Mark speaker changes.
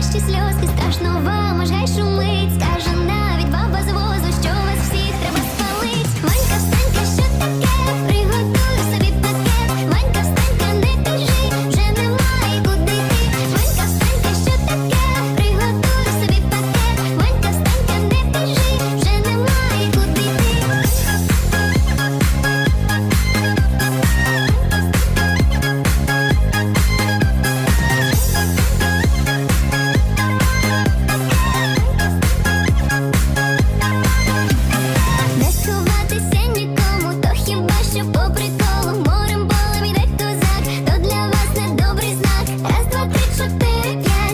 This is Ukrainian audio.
Speaker 1: кращі сльозки, страшно вам, аж гай шумить, так, С24, 5